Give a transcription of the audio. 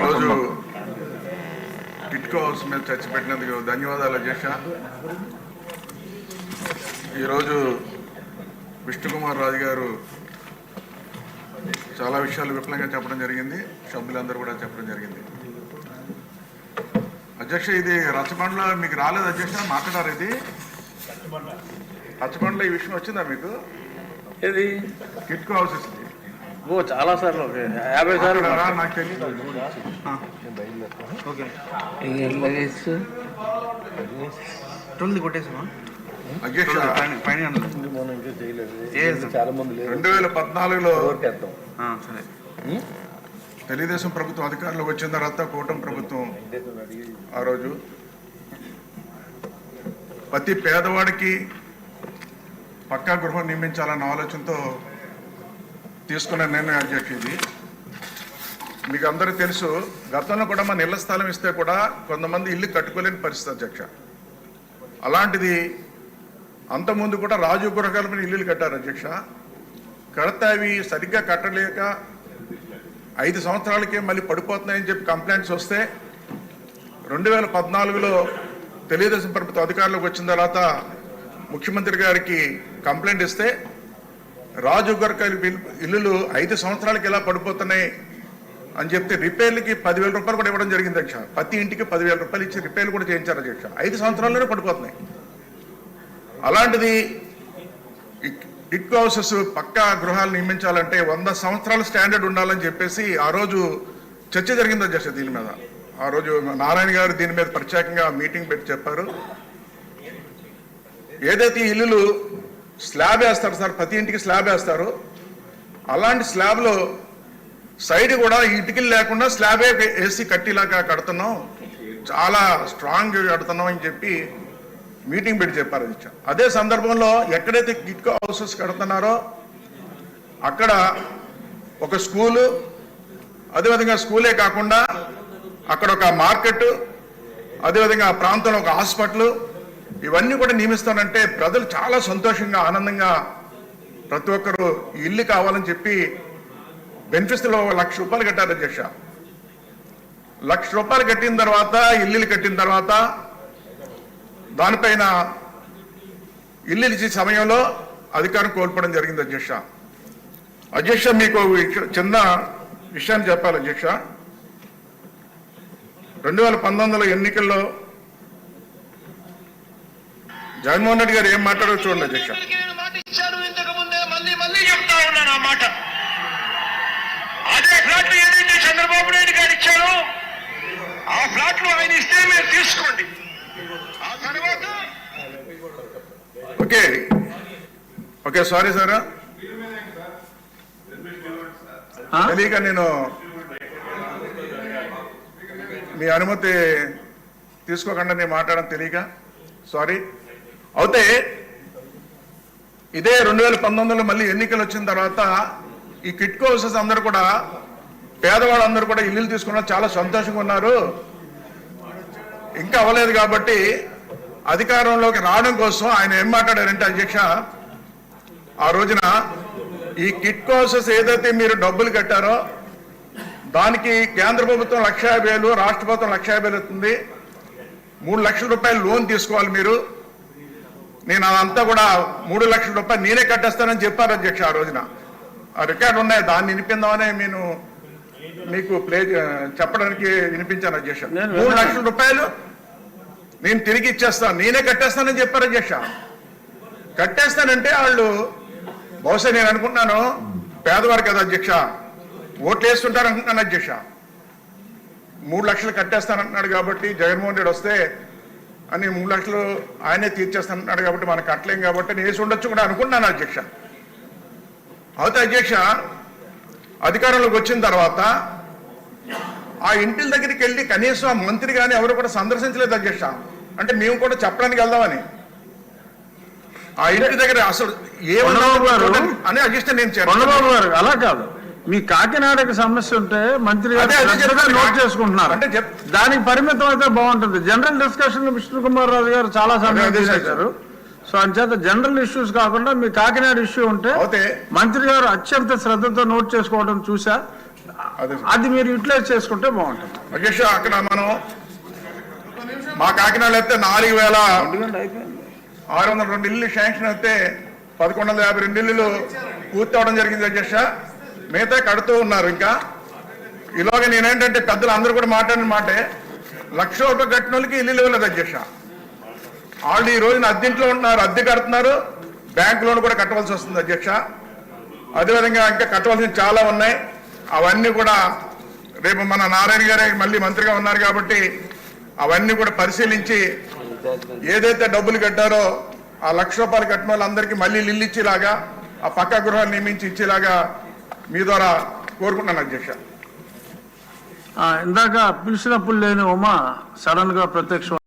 రోజు టిట్కో హౌస్ మీద చర్చ పెట్టినందుకు ధన్యవాదాలు అధ్యక్ష. ఈరోజు విష్ణుకుమార్ రాజు గారు చాలా విషయాలు విపులంగా చెప్పడం జరిగింది. సభ్యులందరూ కూడా చెప్పడం జరిగింది. అధ్యక్ష ఇది రచ్చబండలో మీకు రాలేదు అధ్యక్ష? మాట్లాడారు ఇది? రచ్చబండలో ఈ విషయం వచ్చిందా మీకు? ఇది టిట్కో హౌసెస్ ఓ చాలా సార్లు. యాభై సార్లు మాట్లాడారా? నాకు తెలియదు. ఓకే. ట్వెల్వ్ కొట్టేసామా పైన చాలా మంది రెండు వేల పద్నాలుగులో సరే. తెలుగుదేశం ప్రభుత్వం అధికారంలోకి వచ్చిన తర్వాత కూటమి ప్రభుత్వం ఆ రోజు ప్రతి పేదవాడికి పక్కా గృహం నిర్మించాలన్న ఆలోచనతో తీసుకున్న నిర్ణయం అధ్యక్ష ఇది. మీకు అందరూ తెలుసు గతంలో కూడా మన ఇళ్ళ స్థలం ఇస్తే కూడా కొంతమంది ఇల్లు కట్టుకోలేని పరిస్థితి అధ్యక్ష. అలాంటిది అంతకుముందు కూడా రాజు గృహకల్పన ఇల్లులు కట్టారు అధ్యక్ష. కడితే అవి సరిగ్గా కట్టలేక ఐదు సంవత్సరాలకే మళ్ళీ పడిపోతున్నాయని చెప్పి కంప్లైంట్స్ వస్తే రెండు వేల పద్నాలుగులో తెలుగుదేశం ప్రభుత్వం అధికారంలోకి వచ్చిన తర్వాత ముఖ్యమంత్రి గారికి కంప్లైంట్ ఇస్తే రాజు గొరకాయలు ఇల్లులు ఐదు సంవత్సరాలకి ఎలా పడిపోతున్నాయి అని చెప్తే రిపేర్లకి పదివేల రూపాయలు కూడా ఇవ్వడం జరిగింది అధ్యక్ష. ప్రతి ఇంటికి పదివేల రూపాయలు ఇచ్చి రిపేర్లు కూడా చేయించారు అధ్యక్ష. ఐదు సంవత్సరాల్లోనే పడిపోతున్నాయి. అలాంటిది ఇక్- హౌసెస్ పక్కా గృహాలు నిర్మించాలంటే వంద సంవత్సరాల స్టాండర్డ్ ఉండాలని చెప్పేసి ఆ రోజు చర్చ జరిగింది అధ్యక్ష దీని మీద. ఆ రోజు నారాయణ గారు దీని మీద ప్రత్యేకంగా మీటింగ్ పెట్టి చెప్పారు. ఏదైతే ఈ ఇల్లులు స్లాబ్ వేస్తారు సార్ ప్రతి ఇంటికి స్లాబ్ వేస్తారు. అలాంటి స్లాబ్లో సైడ్ కూడా ఇటుకలు లేకుండా స్లాబే వేసి కట్టిలాగా కడుతున్నాం. చాలా స్ట్రాంగ్ కడుతున్నాం అని చెప్పి మీటింగ్ పెట్టి చెప్పారు అదే సందర్భంలో ఎక్కడైతే కిట్కో హౌసెస్ కడుతున్నారో అక్కడ ఒక స్కూలు అదేవిధంగా స్కూలే కాకుండా అక్కడ ఒక మార్కెట్ అదేవిధంగా ఆ ప్రాంతంలో ఒక హాస్పిటల్ ఇవన్నీ కూడా నియమిస్తానంటే ప్రజలు చాలా సంతోషంగా ఆనందంగా ప్రతి ఒక్కరు ఇల్లు కావాలని చెప్పి బెనిఫిట్స్లో లక్ష రూపాయలు కట్టారు అధ్యక్ష. లక్ష రూపాయలు కట్టిన తర్వాత ఇల్లులు కట్టిన తర్వాత దానిపైన ఇల్లు ఇచ్చే సమయంలో అధికారం కోల్పోవడం జరిగింది అధ్యక్ష. అధ్యక్ష మీకు చిన్న విషయాన్ని చెప్పాలి అధ్యక్ష. రెండు వేల పంతొమ్మిదిలో ఎన్నికల్లో జగన్మోహన్ రెడ్డి గారు ఏం మాట్లాడో చూడండి అధ్యక్ష ప్రజలకి నేను మాట ఇచ్చాను ఇంతకు ముందే మళ్ళీ మళ్ళీ చెప్తా ఉన్నాను ఆ మాట. అదే ఫ్లాట్లు ఏదైతే చంద్రబాబు నాయుడు గారు ఇచ్చారో ఆ ఫ్లాట్లు ఆయన ఇస్తే మీరు తీసుకోండి. ఆ తర్వాత ఓకే. Okay sorry sir. తెలియక నేను మీ అనుమతి తీసుకోకుండా నేను మాట్లాడడం తెలియక. సారీ. అయితే ఇదే రెండు వేల పంతొమ్మిదిలో మళ్ళీ ఎన్నికలు వచ్చిన తర్వాత ఈ కిట్కో హౌసెస్ అందరూ కూడా పేదవాళ్ళు అందరూ కూడా ఇల్లులు తీసుకున్నారు. చాలా సంతోషంగా ఉన్నారు. ఇంకా అవ్వలేదు కాబట్టి అధికారంలోకి రావడం కోసం ఆయన ఏం మాట్లాడారంటే అధ్యక్ష ఆ రోజున ఈ కిట్ హౌసెస్ ఏదైతే మీరు డబ్బులు కట్టారో దానికి కేంద్ర ప్రభుత్వం లక్ష యాభై వేలు రాష్ట్ర ప్రభుత్వం లక్ష యాభై వేలు అవుతుంది. మూడు లక్షల రూపాయలు లోన్ తీసుకోవాలి మీరు. నేను అదంతా కూడా మూడు లక్షల రూపాయలు నేనే కట్టేస్తానని చెప్పారు అధ్యక్ష ఆ రోజున. ఆ రికార్డు ఉన్నాయి దాన్ని వినిపిందామనే నేను మీకు ప్లే చెప్పడానికి వినిపించాను అధ్యక్ష. మూడు. లక్షల రూపాయలు నేను తిరిగి ఇచ్చేస్తాను నేనే కట్టేస్తానని చెప్పారు అధ్యక్ష. కట్టేస్తానంటే వాళ్ళు బహుశా నేను అనుకుంటున్నాను పేదవారు కదా అధ్యక్ష ఓట్లు వేస్తుంటారు అనుకుంటున్నాను అధ్యక్ష. మూడు లక్షలు కట్టేస్తానంటున్నాడు కాబట్టి జగన్మోహన్ రెడ్డి వస్తే అని మూడు లక్షలు ఆయనే తీర్చేస్తానంటున్నాడు కాబట్టి మనకు కట్టలేం కాబట్టి నేను వేసి ఉండొచ్చు కూడా అనుకుంటున్నాను అధ్యక్ష. అయితే అధ్యక్ష అధికారంలోకి వచ్చిన తర్వాత ఆ ఇంటిల దగ్గరికి వెళ్ళి కనీసం ఆ మంత్రి కానీ ఎవరు కూడా సందర్శించలేదు అధ్యక్ష. అంటే మేము కూడా చెప్పడానికి వెళ్దామని. ఆ ఇంటి దగ్గర అసలు చూడండి అని అధ్యక్ష నేను చెప్పాను. అలా కాదు. మీ కాకినాడకి సమస్య ఉంటే మంత్రి గారు. నోట్ చేసుకుంటున్నారు. అంటే దానికి పరిమితం అయితే బాగుంటుంది. జనరల్ డిస్కషన్ విష్ణు కుమార్ రాజు గారు చాలా సమయం చేశారు. సో అంచేత జనరల్ ఇష్యూస్ కాకుండా మీ కాకినాడ ఇష్యూ ఉంటే మంత్రి గారు అత్యంత శ్రద్ధతో నోట్ చేసుకోవడం చూసా. అదే. మీరు యూటిలైజ్ చేసుకుంటే బాగుంటుంది. అధ్యక్ష అక్కడ మనం మా కాకినాడలో అయితే నాలుగు వేల ఆరు వందల రెండు ఇల్లు శాంక్షన్ అయితే పదకొండు వందల యాభై రెండు ఇల్లులు పూర్తి అవడం జరిగింది అధ్యక్ష. మిగతా కడుతూ ఉన్నారు ఇంకా. ఇలాగ నేనేంటంటే పెద్దలు అందరూ కూడా మాట్లాడిన మాటే లక్ష రూపాయలు కట్టిన వాళ్ళకి ఇల్లు ఇవ్వలేదు అధ్యక్ష. వాళ్ళు ఈ రోజున అద్దెంట్లో ఉంటున్నారు అద్దె కడుతున్నారు బ్యాంక్ లోన్ కూడా కట్టవలసి వస్తుంది అధ్యక్ష. అదేవిధంగా ఇంకా కట్టవలసిన చాలా ఉన్నాయి. అవన్నీ కూడా రేపు మన నారాయణ గారే మళ్ళీ మంత్రిగా ఉన్నారు కాబట్టి అవన్నీ కూడా పరిశీలించి ఏదైతే డబ్బులు కట్టారో ఆ లక్ష రూపాయలు కట్టిన వాళ్ళందరికీ మళ్ళీ ఇల్లు ఇచ్చేలాగా ఆ పక్క గృహాలు నియమించి ఇచ్చేలాగా మీ ద్వారా కోరుకుంటున్నాను అధ్యక్ష. ఆ, ఇందాక పిలిచినప్పుడు లేని ఉమా సడన్గా ప్రత్యక్షం